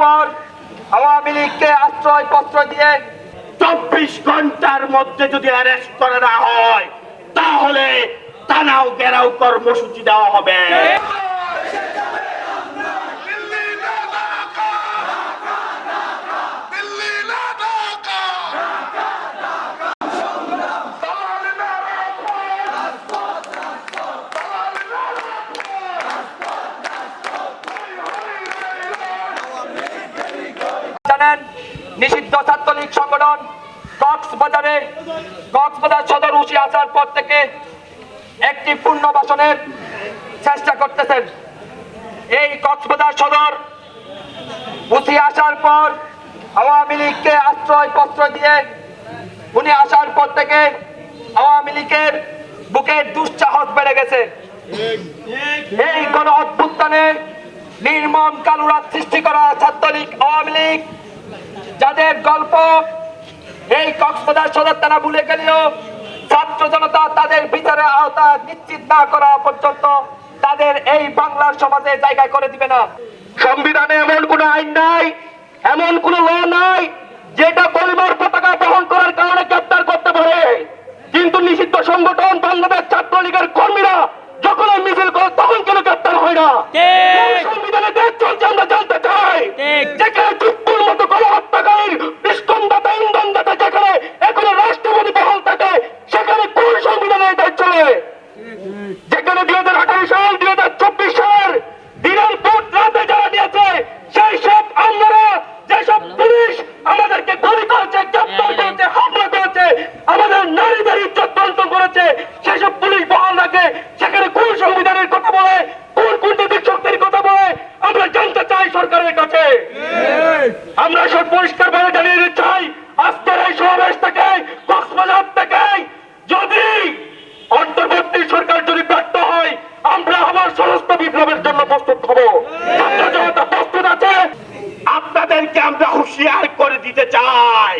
পর আওয়ামী লীগকে আশ্রয় পত্র দিয়ে চব্বিশ ঘণ্টার মধ্যে যদি অ্যারেস্ট করে না হয়, তাহলে টানাও গেরাও কর্মসূচি দেওয়া হবে। নিষিদ্ধ ছাত্রলীগ সংগঠন কক্সবাজারে, কক্সবাজার সদর উশি আসার পর থেকে একটি পুনর্বাসনের চেষ্টা করতেছেন। এই কক্সবাজার সদর উঠি আসার পর আওয়ামী লীগকে আশ্রয় প্রশ্রয় দিয়ে উনি আসার পর থেকে আওয়ামী লীগের বুকের দুঃসাহস বেড়ে গেছে। এই গণ অভ্যুত্থানে নির্মম কালুরাত সৃষ্টি করা ছাত্রলীগ, আওয়ামী লীগ যাদের গল্প এই কক্সবাজার সদর তারা ভুলে গেলেও ছাত্র জনতা তাদের বিচারের আওতা নিশ্চিত না করা পর্যন্ত তাদের এই বাংলার সমাজে জায়গা করে দিবে না। সংবিধানে এমন কোন আইন নাই এমন কোন ল নাই যেটা পরিবার পতাকা বহন করার কারণে গ্রেপ্তার করতে পারে। কিন্তু নিষিদ্ধ সংগঠন বাংলাদেশ ছাত্রলীগের কর্মীরা যখন মিছিল করে তখন কেন গ্রেপ্তার হয় না? বিপ্লবের জন্য প্রস্তুত হব। প্রস্তুত আছে। আপনাদেরকে আমরা হুঁশিয়ার করে দিতে চাই।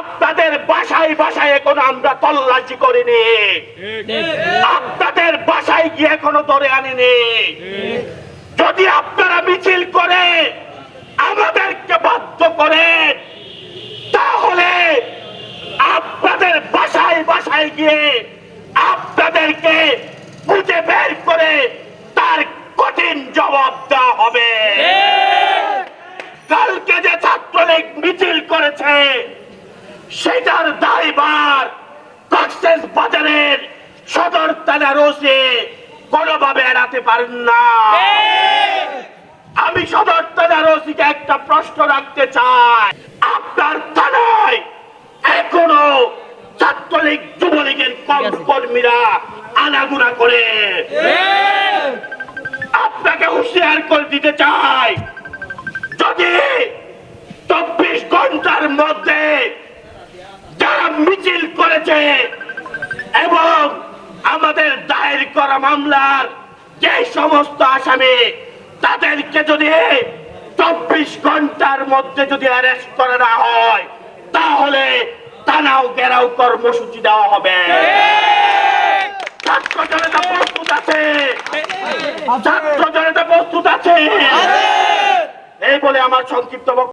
আপনাদের বাসায় বাসায় এখন আমরা তল্লাশি করিনি। আপনাদের বাসায় গিয়ে এখনও ধরে আনিনি। যদি আপনারা মিছিল করে আমাদেরকে বাধ্য করে তাহলে আপনাদের বাসায় বাসায় গিয়ে আপনাদেরকে খুঁজে বের করে তার কঠিন জবাব দেওয়া হবে কালকে যে ছাত্রলীগ মিছিল করেছে সেটার দায়ভার কক্সেস বাজারের সদর কোনোভাবে এড়াতে পারেন না। আমি সদর থানার ওসিকে একটা প্রশ্ন রাখতে চাই। আপনার থানায় এখনও ছাত্রলীগ যুবলীগের কম- কর্মীরা আনাগুনা করে। আপনাকে হুঁশিয়ার করে দিতে চাই। যদি চব্বিশ ঘণ্টার মধ্যে যারা মিছিল করেছে এবং করা মামলার যে সমস্ত আসামি তাদেরকে যদি চব্বিশ ঘণ্টার মধ্যে যদি অ্যারেস্ট করা না হয় তাহলে তানাও গেরাও কর্মসূচি দেওয়া হবে। ছাত্র জনতা প্রস্তুত আছে? ছাত্র জনতা প্রস্তুত আছে। এই বলে আমার সংক্ষিপ্ত বক্তব্য